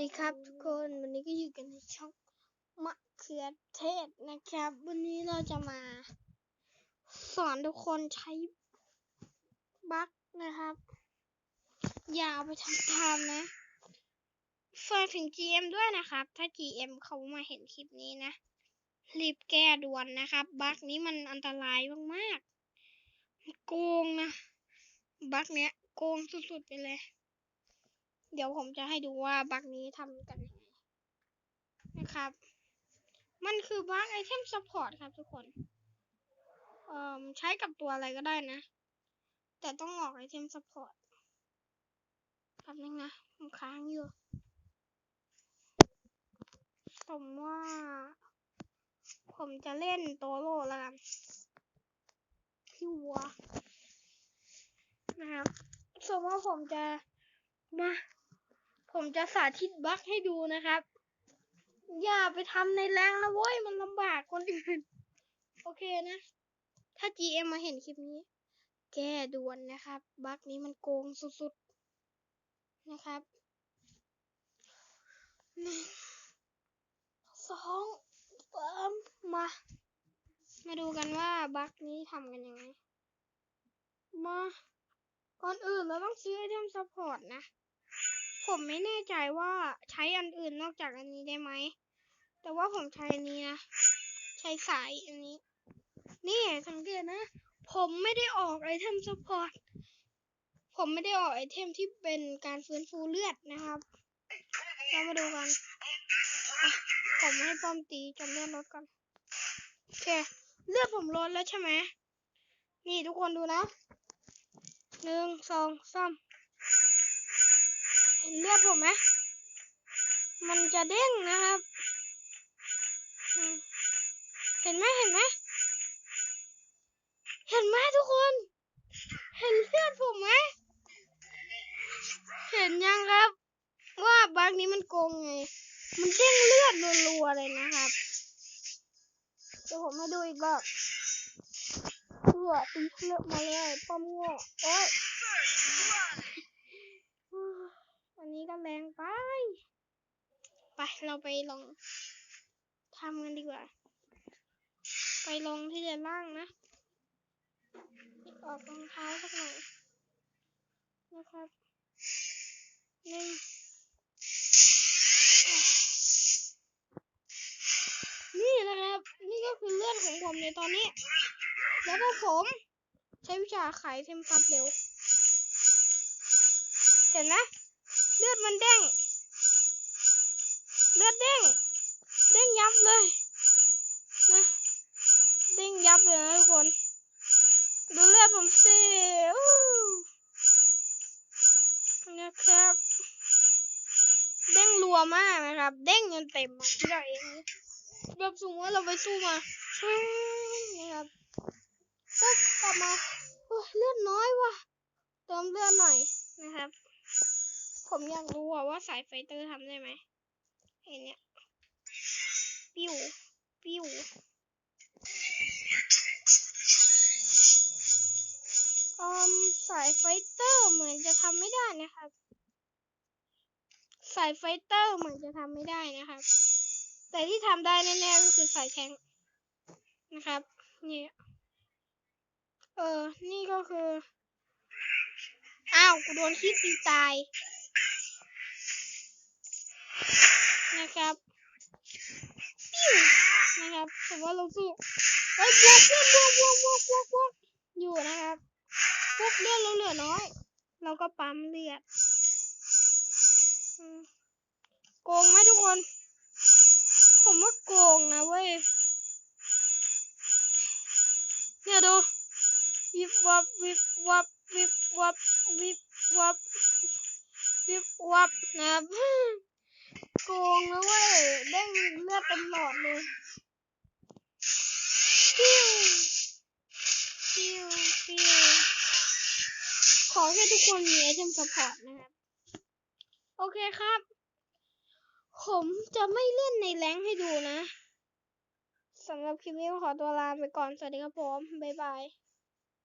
ดีครับทุกคนวันนี้ก็อยู่กันในช่องมะเขือเทศนะครับ วันนี้เราจะมา สอนทุกคนใช้บั๊กนะครับอย่าเอาไปทำตามนะฝากถึง GM ด้วยนะครับ ถ้า GM เขามาเห็นคลิปนี้นะ รีบแก้ด่วนนะครับ บั๊กนี้มันอันตรายมากๆโกงนะ บั๊กเนี้ยโกงสุดๆไปเลย เดี๋ยวผมจะให้ดูว่าบั๊กนี้ทำกันยังไงนะครับ มันคือบั๊กไอเทมซัพพอร์ตครับทุกคน เอ่อใช้กับตัวอะไรก็ได้นะ แต่ต้องออกไอเทมซัพพอร์ตแป๊บนึงนะผมค้างอยู่ผมว่า ผมจะเล่นโตโร่แล้วกันพี่วัวนะครับสมมติว่าผมจะมา ผมจะสาธิตบั๊กให้ดูนะครับ อย่าไปทำในแรงนะเว้ย มันลำบากคนอื่น โอเคนะ ถ้า GM มาเห็นคลิปนี้ แก้ด่วนนะครับ บั๊กนี้มันโกงสุดๆ นะครับหนึ่งสองสามมา มาดูกันว่าบั๊กนี้ทำกันยังไง มา ก่อนอื่นเราต้องซื้อไอเทมซัพพอร์ตนะ ผมไม่แน่ใจว่าใช้อันอื่นนอกจากอันนี้ได้ไหม แต่ว่าผมใช้อันนี้นะ ใช้สายอันนี้ นี่สังเกตนะ ผมไม่ได้ออกไอเทมซัพพอร์ต ผมไม่ได้ออกไอเทมที่เป็นการฟื้นฟูเลือดนะครับ เรามาดูกัน ผมให้ป้อมตีจนเลือดลดก่อนโอเค เลือดผมลดแล้วใช่ไหม นี่ทุกคนดูนะหนึ่งสองสาม นเลือดผมไหมมันจะเด้งนะครับ เห็นไหมเห็นไหมเห็นไหมทุกคน เห็นเลือดผมไหม เห็นยังครับ ว่าบักนี้มันโกงไง มันเด้งเลือดรัวๆเลยนะครับเดี๋ยวผมมาดูอีกรอบเพื่อตีเลือดมาเลยป้อมโง่โอ้ย อันนี้ก็แรงไป ไป เราไปลองทำกันดีกว่า ไปลงที่เด้านล่างนะออกรองเท้าสักหน่อยนะครับหนึ่งนี่นะครับ นี่ก็คือเลือดของผมในตอนนี้ แล้วก็ผมใช้วิชาไขเทมซับเร็ว เห็นไหมเลือดมันเด้ง เลือดเด้ง เด้งยับเลยนะเด้งยับเลยนะทุกคน ดูเลือดผมสินะครับ เด้งรัวมากนะครับ เด้งจนเต็มที่เราเองแบบสมมติว่าเราไปสู้มานะครับปุ๊บกลับมาเลือดน้อยว่ะ เติมเลือดหน่อยนะครับ ผมอยากรู้ว่าสายไฟเตอร์ทำได้ไหม เห็นเนี่ยปิ้วปิ้วอมสายไฟเตอร์เหมือนจะทำไม่ได้นะครับ สายไฟเตอร์เหมือนจะทำไม่ได้นะครับ แต่ที่ทำได้แน่ๆก็คือสายแทงนะครับนี่เออ นี่ก็คือ อ้าว กูโดนคิดตีตาย นะครับปิ้วนะครับแต่ว่าเราสู้เฮ้ยบวกบวกบวกบวกบวกบวกอยู่นะครับพวกเลือดเราเหลือน้อย เราก็ปั๊มเลือดโกงไหมทุกคน ผมว่าโกงนะเว้ย เนี่ยดูวิบวับวิบวับวิบวับวิบวับวิบวับนะครับ งนะเว้ยเด้งเลือดตลอดเลยฟิวฟิวฟิวขอแค่ทุกคนมีไอเทมซัพอร์ตนะครับ โอเคครับ ผมจะไม่เล่นในแรงให้ดูนะสำหรับคลิปนี้ขอตัวลาไปก่อน สวัสดีครับผม บ๊ายบาย